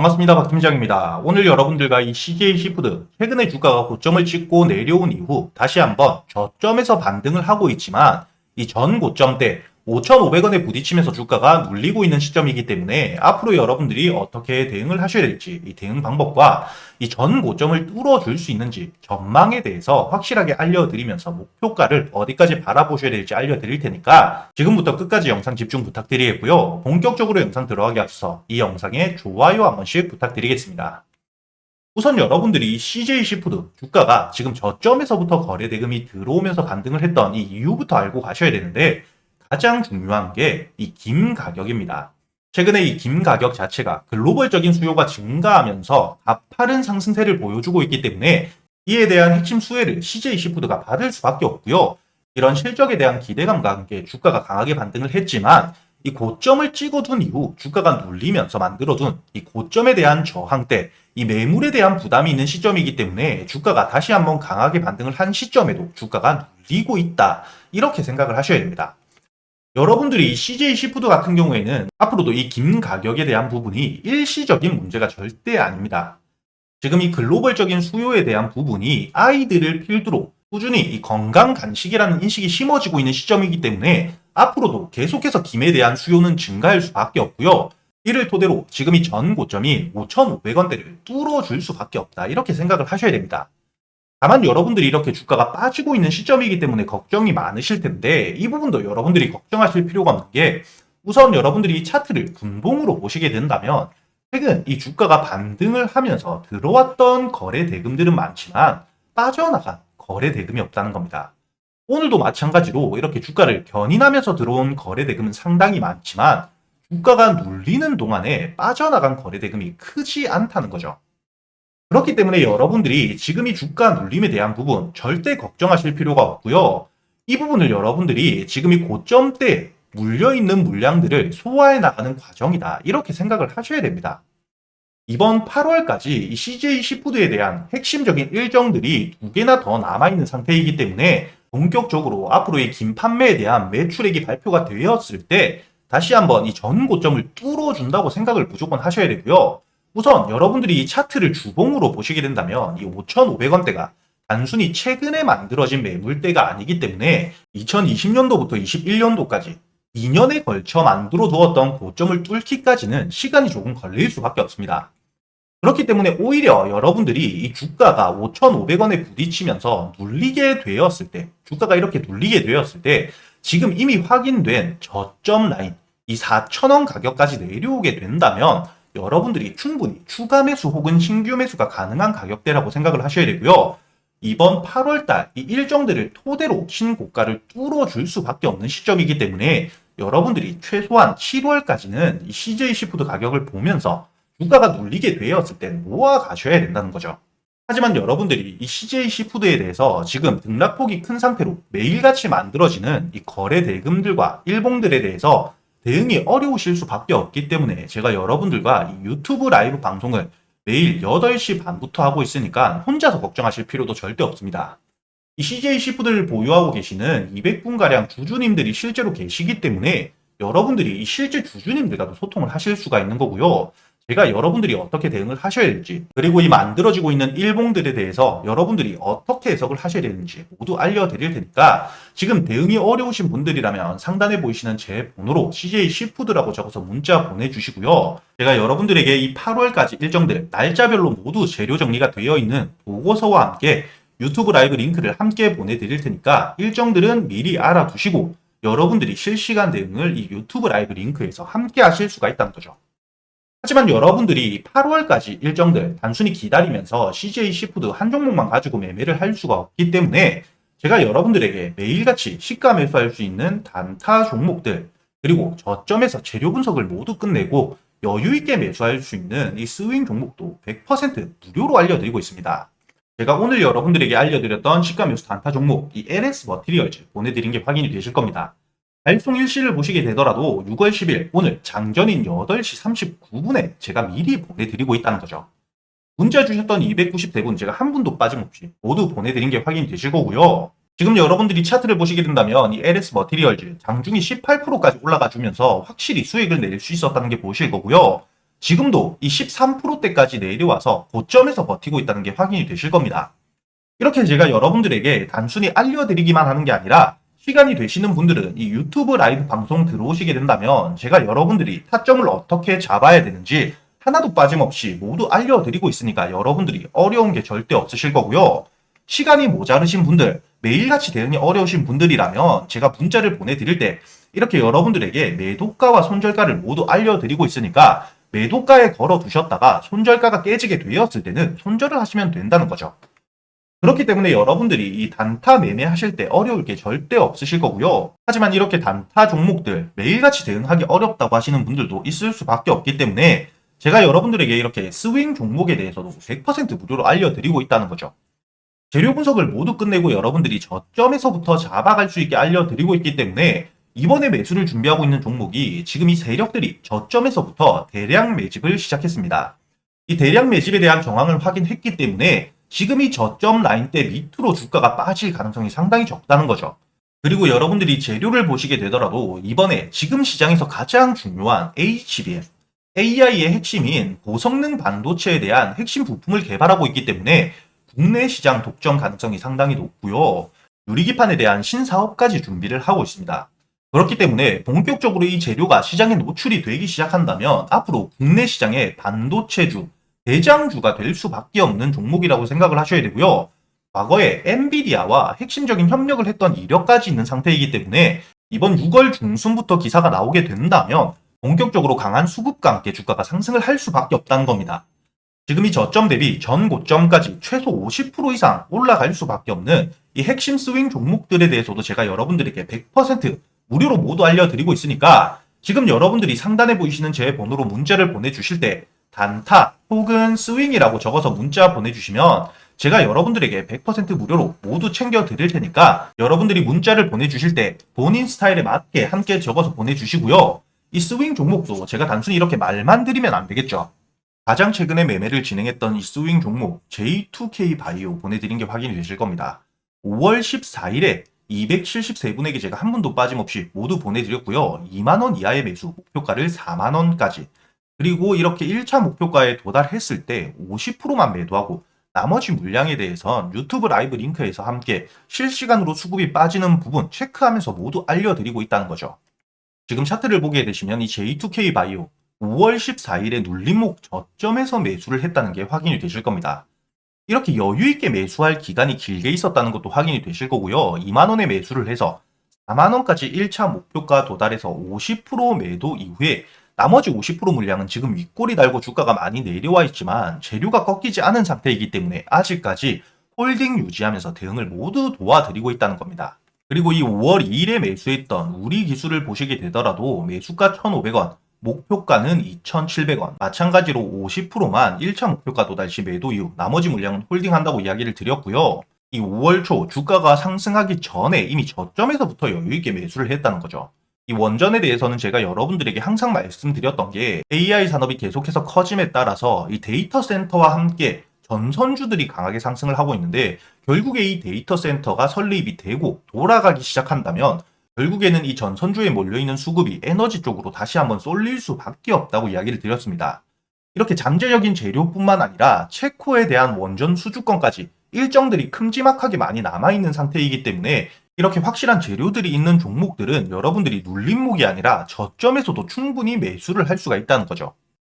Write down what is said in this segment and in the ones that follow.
반갑습니다. 박 팀장입니다. 오늘 여러분들과 이 CJ 시푸드 최근에 주가가 고점을 찍고 내려온 이후 다시 한번 저점에서 반등을 하고 있지만 이 전 고점 때 5,500원에 부딪히면서 주가가 눌리고 있는 시점이기 때문에 앞으로 여러분들이 어떻게 대응을 하셔야 될지 이 대응 방법과 이 전 고점을 뚫어줄 수 있는지 전망에 대해서 확실하게 알려드리면서 목표가를 어디까지 바라보셔야 될지 알려드릴 테니까 지금부터 끝까지 영상 집중 부탁드리겠고요. 본격적으로 영상 들어가기 앞서 이 영상에 좋아요 한 번씩 부탁드리겠습니다. 우선 여러분들이 CJ 시푸드 주가가 지금 저점에서부터 거래 대금이 들어오면서 반등을 했던 이 이유부터 알고 가셔야 되는데 가장 중요한 게 이 김 가격입니다. 최근에 이 김 가격 자체가 글로벌적인 수요가 증가하면서 가파른 상승세를 보여주고 있기 때문에 이에 대한 핵심 수혜를 CJ 시푸드가 받을 수밖에 없고요. 이런 실적에 대한 기대감과 함께 주가가 강하게 반등을 했지만 이 고점을 찍어둔 이후 주가가 눌리면서 만들어둔 이 고점에 대한 저항대, 이 매물에 대한 부담이 있는 시점이기 때문에 주가가 다시 한번 강하게 반등을 한 시점에도 주가가 눌리고 있다. 이렇게 생각을 하셔야 됩니다. 여러분들이 CJ 시푸드 같은 경우에는 앞으로도 이 김 가격에 대한 부분이 일시적인 문제가 절대 아닙니다. 지금 이 글로벌적인 수요에 대한 부분이 아이들을 필두로 꾸준히 이 건강 간식이라는 인식이 심어지고 있는 시점이기 때문에 앞으로도 계속해서 김에 대한 수요는 증가할 수밖에 없고요. 이를 토대로 지금 이 전 고점이 5,500원대를 뚫어줄 수밖에 없다. 이렇게 생각을 하셔야 됩니다. 다만 여러분들이 이렇게 주가가 빠지고 있는 시점이기 때문에 걱정이 많으실 텐데 이 부분도 여러분들이 걱정하실 필요가 없는 게 우선 여러분들이 이 차트를 분봉으로 보시게 된다면 최근 이 주가가 반등을 하면서 들어왔던 거래 대금들은 많지만 빠져나간 거래 대금이 없다는 겁니다. 오늘도 마찬가지로 이렇게 주가를 견인하면서 들어온 거래 대금은 상당히 많지만 주가가 눌리는 동안에 빠져나간 거래 대금이 크지 않다는 거죠. 그렇기 때문에 여러분들이 지금 이 주가 눌림에 대한 부분 절대 걱정하실 필요가 없고요. 이 부분을 여러분들이 지금 이 고점대 물려있는 물량들을 소화해 나가는 과정이다. 이렇게 생각을 하셔야 됩니다. 이번 8월까지 이 CJ 시푸드에 대한 핵심적인 일정들이 두 개나 더 남아있는 상태이기 때문에 본격적으로 앞으로의 긴 판매에 대한 매출액이 발표가 되었을 때 다시 한번 이 전 고점을 뚫어준다고 생각을 무조건 하셔야 되고요. 우선 여러분들이 이 차트를 주봉으로 보시게 된다면 이 5,500원대가 단순히 최근에 만들어진 매물대가 아니기 때문에 2020년도부터 21년도까지 2년에 걸쳐 만들어 두었던 고점을 뚫기까지는 시간이 조금 걸릴 수밖에 없습니다. 그렇기 때문에 오히려 여러분들이 이 주가가 5,500원에 부딪히면서 눌리게 되었을 때, 주가가 이렇게 눌리게 되었을 때, 지금 이미 확인된 저점 라인, 이 4,000원 가격까지 내려오게 된다면, 여러분들이 충분히 추가 매수 혹은 신규 매수가 가능한 가격대라고 생각을 하셔야 되고요. 이번 8월달 이 일정들을 토대로 신고가를 뚫어줄 수밖에 없는 시점이기 때문에 여러분들이 최소한 7월까지는 이 CJ 시푸드 가격을 보면서 주가가 눌리게 되었을 땐 모아 가셔야 된다는 거죠. 하지만 여러분들이 이 CJ 시푸드에 대해서 지금 등락폭이 큰 상태로 매일같이 만들어지는 이 거래 대금들과 일봉들에 대해서 대응이 어려우실 수밖에 없기 때문에 제가 여러분들과 이 유튜브 라이브 방송을 매일 8시 반부터 하고 있으니까 혼자서 걱정하실 필요도 절대 없습니다. 이 CJ 시푸드를 보유하고 계시는 200분가량 주주님들이 실제로 계시기 때문에 여러분들이 이 실제 주주님들과도 소통을 하실 수가 있는 거고요. 제가 여러분들이 어떻게 대응을 하셔야 될지, 그리고 이 만들어지고 있는 일봉들에 대해서 여러분들이 어떻게 해석을 하셔야 되는지 모두 알려드릴 테니까 지금 대응이 어려우신 분들이라면 상단에 보이시는 제 번호로 CJ 시푸드라고 적어서 문자 보내주시고요. 제가 여러분들에게 이 8월까지 일정들 날짜별로 모두 재료 정리가 되어 있는 보고서와 함께 유튜브 라이브 링크를 함께 보내드릴 테니까 일정들은 미리 알아두시고 여러분들이 실시간 대응을 이 유튜브 라이브 링크에서 함께 하실 수가 있다는 거죠. 하지만 여러분들이 8월까지 일정들 단순히 기다리면서 CJ 시푸드 한 종목만 가지고 매매를 할 수가 없기 때문에 제가 여러분들에게 매일같이 시가 매수할 수 있는 단타 종목들 그리고 저점에서 재료 분석을 모두 끝내고 여유 있게 매수할 수 있는 이 스윙 종목도 100% 무료로 알려드리고 있습니다. 제가 오늘 여러분들에게 알려드렸던 시가 매수 단타 종목 이 LS 머티리얼즈 보내드린 게 확인이 되실 겁니다. 발송 일시를 보시게 되더라도 6월 10일 오늘 장전인 8시 39분에 제가 미리 보내드리고 있다는 거죠. 문자 주셨던 293분 제가 한 분도 빠짐없이 모두 보내드린 게 확인이 되실 거고요. 지금 여러분들이 차트를 보시게 된다면 이 LS 머티리얼즈 장중이 18%까지 올라가 주면서 확실히 수익을 낼 수 있었다는 게 보실 거고요. 지금도 이 13%대까지 내려와서 고점에서 버티고 있다는 게 확인이 되실 겁니다. 이렇게 제가 여러분들에게 단순히 알려드리기만 하는 게 아니라 시간이 되시는 분들은 이 유튜브 라이브 방송 들어오시게 된다면 제가 여러분들이 타점을 어떻게 잡아야 되는지 하나도 빠짐없이 모두 알려드리고 있으니까 여러분들이 어려운 게 절대 없으실 거고요. 시간이 모자르신 분들, 매일같이 대응이 어려우신 분들이라면 제가 문자를 보내드릴 때 이렇게 여러분들에게 매도가와 손절가를 모두 알려드리고 있으니까 매도가에 걸어 두셨다가 손절가가 깨지게 되었을 때는 손절을 하시면 된다는 거죠. 그렇기 때문에 여러분들이 이 단타 매매하실 때 어려울 게 절대 없으실 거고요. 하지만 이렇게 단타 종목들 매일같이 대응하기 어렵다고 하시는 분들도 있을 수밖에 없기 때문에 제가 여러분들에게 이렇게 스윙 종목에 대해서도 100% 무료로 알려드리고 있다는 거죠. 재료 분석을 모두 끝내고 여러분들이 저점에서부터 잡아갈 수 있게 알려드리고 있기 때문에 이번에 매수를 준비하고 있는 종목이 지금 이 세력들이 저점에서부터 대량 매집을 시작했습니다. 이 대량 매집에 대한 정황을 확인했기 때문에 지금 이 저점 라인대 밑으로 주가가 빠질 가능성이 상당히 적다는 거죠. 그리고 여러분들이 재료를 보시게 되더라도 이번에 지금 시장에서 가장 중요한 HBM, AI의 핵심인 고성능 반도체에 대한 핵심 부품을 개발하고 있기 때문에 국내 시장 독점 가능성이 상당히 높고요. 유리기판에 대한 신사업까지 준비를 하고 있습니다. 그렇기 때문에 본격적으로 이 재료가 시장에 노출이 되기 시작한다면 앞으로 국내 시장의 반도체주, 대장주가 될 수밖에 없는 종목이라고 생각을 하셔야 되고요. 과거에 엔비디아와 핵심적인 협력을 했던 이력까지 있는 상태이기 때문에 이번 6월 중순부터 기사가 나오게 된다면 본격적으로 강한 수급과 함께 주가가 상승을 할 수밖에 없다는 겁니다. 지금 이 저점 대비 전 고점까지 최소 50% 이상 올라갈 수밖에 없는 이 핵심 스윙 종목들에 대해서도 제가 여러분들에게 100% 무료로 모두 알려드리고 있으니까 지금 여러분들이 상단에 보이시는 제 번호로 문자를 보내주실 때 단타 혹은 스윙이라고 적어서 문자 보내주시면 제가 여러분들에게 100% 무료로 모두 챙겨 드릴 테니까 여러분들이 문자를 보내주실 때 본인 스타일에 맞게 함께 적어서 보내주시고요. 이 스윙 종목도 제가 단순히 이렇게 말만 드리면 안 되겠죠. 가장 최근에 매매를 진행했던 이 스윙 종목 J2K 바이오 보내드린 게 확인이 되실 겁니다. 5월 14일에 273분에게 제가 한 분도 빠짐없이 모두 보내드렸고요. 2만원 이하의 매수 목표가를 4만원까지 그리고 이렇게 1차 목표가에 도달했을 때 50%만 매도하고 나머지 물량에 대해선 유튜브 라이브 링크에서 함께 실시간으로 수급이 빠지는 부분 체크하면서 모두 알려드리고 있다는 거죠. 지금 차트를 보게 되시면 이 J2K 바이오 5월 14일에 눌림목 저점에서 매수를 했다는 게 확인이 되실 겁니다. 이렇게 여유있게 매수할 기간이 길게 있었다는 것도 확인이 되실 거고요. 2만원에 매수를 해서 4만원까지 1차 목표가 도달해서 50% 매도 이후에 나머지 50% 물량은 지금 윗골이 달고 주가가 많이 내려와 있지만 재료가 꺾이지 않은 상태이기 때문에 아직까지 홀딩 유지하면서 대응을 모두 도와드리고 있다는 겁니다. 그리고 이 5월 2일에 매수했던 우리 기술을 보시게 되더라도 매수가 1,500원, 목표가는 2,700원. 마찬가지로 50%만 1차 목표가 도달 시 매도 이후 나머지 물량은 홀딩한다고 이야기를 드렸고요. 이 5월 초 주가가 상승하기 전에 이미 저점에서부터 여유있게 매수를 했다는 거죠. 이 원전에 대해서는 제가 여러분들에게 항상 말씀드렸던 게 AI 산업이 계속해서 커짐에 따라서 이 데이터 센터와 함께 전선주들이 강하게 상승을 하고 있는데 결국에 이 데이터 센터가 설립이 되고 돌아가기 시작한다면 결국에는 이 전선주에 몰려있는 수급이 에너지 쪽으로 다시 한번 쏠릴 수밖에 없다고 이야기를 드렸습니다. 이렇게 잠재적인 재료뿐만 아니라 체코에 대한 원전 수주권까지 일정들이 큼지막하게 많이 남아있는 상태이기 때문에 이렇게 확실한 재료들이 있는 종목들은 여러분들이 눌림목이 아니라 저점에서도 충분히 매수를 할 수가 있다는 거죠.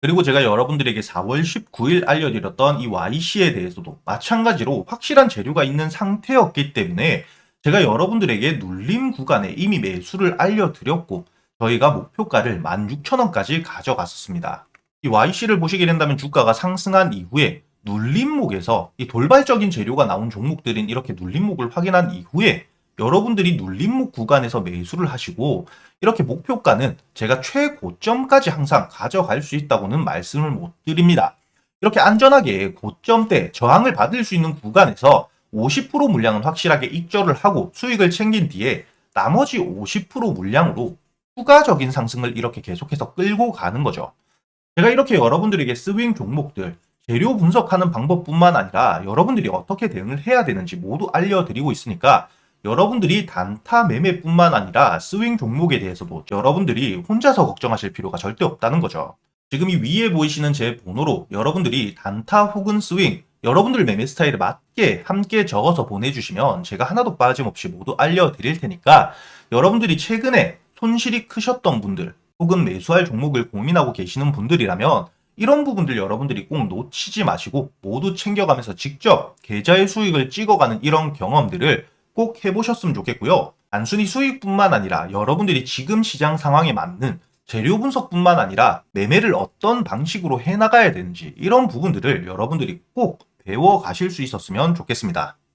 그리고 제가 여러분들에게 4월 19일 알려드렸던 이 YC에 대해서도 마찬가지로 확실한 재료가 있는 상태였기 때문에 제가 여러분들에게 눌림 구간에 이미 매수를 알려드렸고 저희가 목표가를 16,000원까지 가져갔었습니다. 이 YC를 보시게 된다면 주가가 상승한 이후에 눌림목에서 이 돌발적인 재료가 나온 종목들인 이렇게 눌림목을 확인한 이후에 여러분들이 눌림목 구간에서 매수를 하시고 이렇게 목표가는 제가 최고점까지 항상 가져갈 수 있다고는 말씀을 못 드립니다. 이렇게 안전하게 고점대 저항을 받을 수 있는 구간에서 50% 물량은 확실하게 익절을 하고 수익을 챙긴 뒤에 나머지 50% 물량으로 추가적인 상승을 이렇게 계속해서 끌고 가는 거죠. 제가 이렇게 여러분들에게 스윙 종목들 재료 분석하는 방법뿐만 아니라 여러분들이 어떻게 대응을 해야 되는지 모두 알려드리고 있으니까 여러분들이 단타 매매뿐만 아니라 스윙 종목에 대해서도 여러분들이 혼자서 걱정하실 필요가 절대 없다는 거죠. 지금 이 위에 보이시는 제 번호로 여러분들이 단타 혹은 스윙, 여러분들 매매 스타일에 맞게 함께 적어서 보내주시면 제가 하나도 빠짐없이 모두 알려드릴 테니까 여러분들이 최근에 손실이 크셨던 분들 혹은 매수할 종목을 고민하고 계시는 분들이라면 이런 부분들 여러분들이 꼭 놓치지 마시고 모두 챙겨가면서 직접 계좌의 수익을 찍어가는 이런 경험들을 꼭 해보셨으면 좋겠고요. 단순히 수익뿐만 아니라 여러분들이 지금 시장 상황에 맞는 재료 분석뿐만 아니라 매매를 어떤 방식으로 해나가야 되는지 이런 부분들을 여러분들이 꼭 배워 가실 수 있었으면 좋겠습니다.